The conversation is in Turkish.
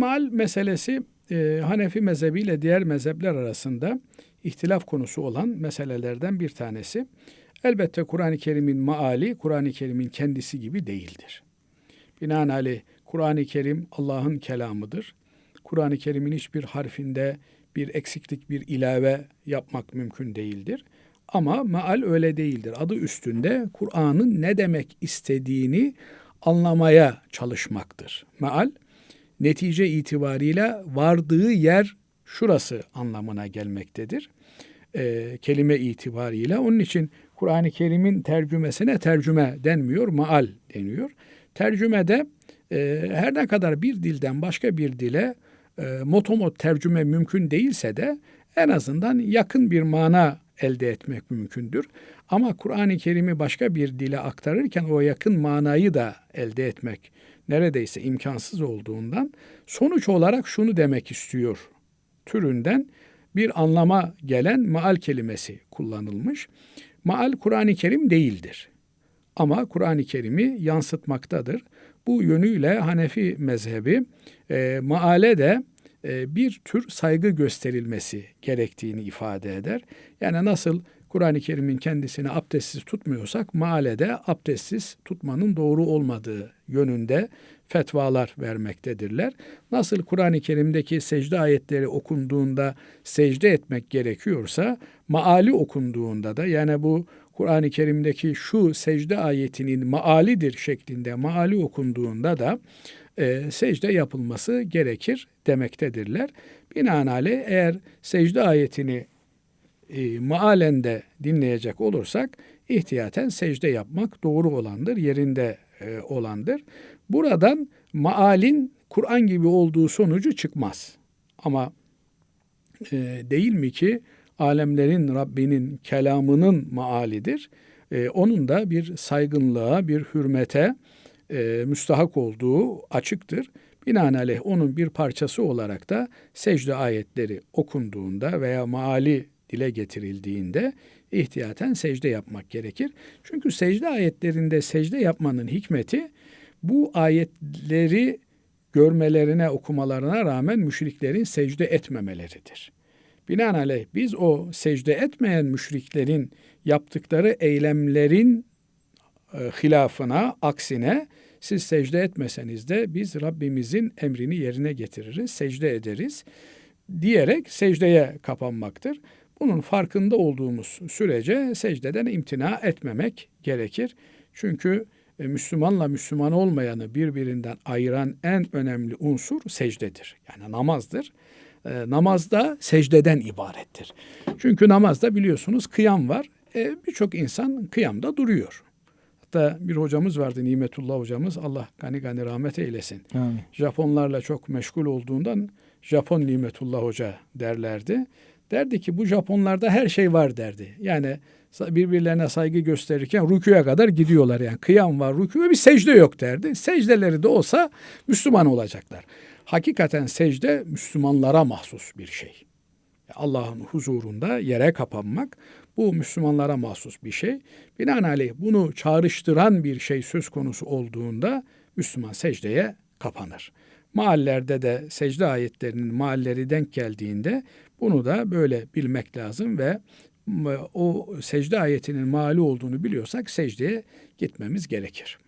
Mal meselesi e, Hanefi mezhebi ile diğer mezhepler arasında ihtilaf konusu olan meselelerden bir tanesi. Elbette Kur'an-ı Kerim'in maali Kur'an-ı Kerim'in kendisi gibi değildir. Binaenaleyh Kur'an-ı Kerim Allah'ın kelamıdır. Kur'an-ı Kerim'in hiçbir harfinde bir eksiklik, bir ilave yapmak mümkün değildir. Ama maal öyle değildir. Adı üstünde Kur'an'ın ne demek istediğini anlamaya çalışmaktır. Maal netice itibariyle vardığı yer şurası anlamına gelmektedir. E, kelime itibariyle. Onun için Kur'an-ı Kerim'in tercümesine tercüme denmiyor, maal deniyor. Tercümede e, her ne kadar bir dilden başka bir dile e, motomot tercüme mümkün değilse de en azından yakın bir mana elde etmek mümkündür. Ama Kur'an-ı Kerim'i başka bir dile aktarırken o yakın manayı da elde etmek neredeyse imkansız olduğundan sonuç olarak şunu demek istiyor türünden bir anlama gelen maal kelimesi kullanılmış. Maal Kur'an-ı Kerim değildir. Ama Kur'an-ı Kerim'i yansıtmaktadır. Bu yönüyle Hanefi mezhebi e, maale de bir tür saygı gösterilmesi gerektiğini ifade eder. Yani nasıl Kur'an-ı Kerim'in kendisini abdestsiz tutmuyorsak maalede abdestsiz tutmanın doğru olmadığı yönünde fetvalar vermektedirler. Nasıl Kur'an-ı Kerim'deki secde ayetleri okunduğunda secde etmek gerekiyorsa maali okunduğunda da yani bu Kur'an-ı Kerim'deki şu secde ayetinin maalidir şeklinde maali okunduğunda da e, secde yapılması gerekir demektedirler. Binaenaleyh eğer secde ayetini e, maalen dinleyecek olursak ihtiyaten secde yapmak doğru olandır, yerinde e, olandır. Buradan maalin Kur'an gibi olduğu sonucu çıkmaz. Ama e, değil mi ki alemlerin Rabbinin kelamının maalidir. E, onun da bir saygınlığa, bir hürmete e, müstahak olduğu açıktır. Binaenaleyh onun bir parçası olarak da secde ayetleri okunduğunda veya maali dile getirildiğinde ihtiyaten secde yapmak gerekir. Çünkü secde ayetlerinde secde yapmanın hikmeti bu ayetleri görmelerine, okumalarına rağmen müşriklerin secde etmemeleridir. Binaenaleyh biz o secde etmeyen müşriklerin yaptıkları eylemlerin e, hilafına, aksine siz secde etmeseniz de biz Rabbimizin emrini yerine getiririz, secde ederiz diyerek secdeye kapanmaktır. Bunun farkında olduğumuz sürece secdeden imtina etmemek gerekir. Çünkü e, Müslümanla Müslüman olmayanı birbirinden ayıran en önemli unsur secdedir. Yani namazdır. E, namaz da secdeden ibarettir. Çünkü namazda biliyorsunuz kıyam var. E, Birçok insan kıyamda duruyor. Hatta bir hocamız vardı Nimetullah hocamız. Allah gani gani rahmet eylesin. Amin. Japonlarla çok meşgul olduğundan Japon Nimetullah Hoca derlerdi. Derdi ki bu Japonlarda her şey var derdi. Yani birbirlerine saygı gösterirken rüküye kadar gidiyorlar yani. Kıyam var, rükü ve bir secde yok derdi. Secdeleri de olsa Müslüman olacaklar. Hakikaten secde Müslümanlara mahsus bir şey. Allah'ın huzurunda yere kapanmak bu Müslümanlara mahsus bir şey. Binaenaleyh bunu çağrıştıran bir şey söz konusu olduğunda Müslüman secdeye kapanır. Mahallerde de secde ayetlerinin mahalleri denk geldiğinde bunu da böyle bilmek lazım ve o secde ayetinin mali olduğunu biliyorsak secdeye gitmemiz gerekir.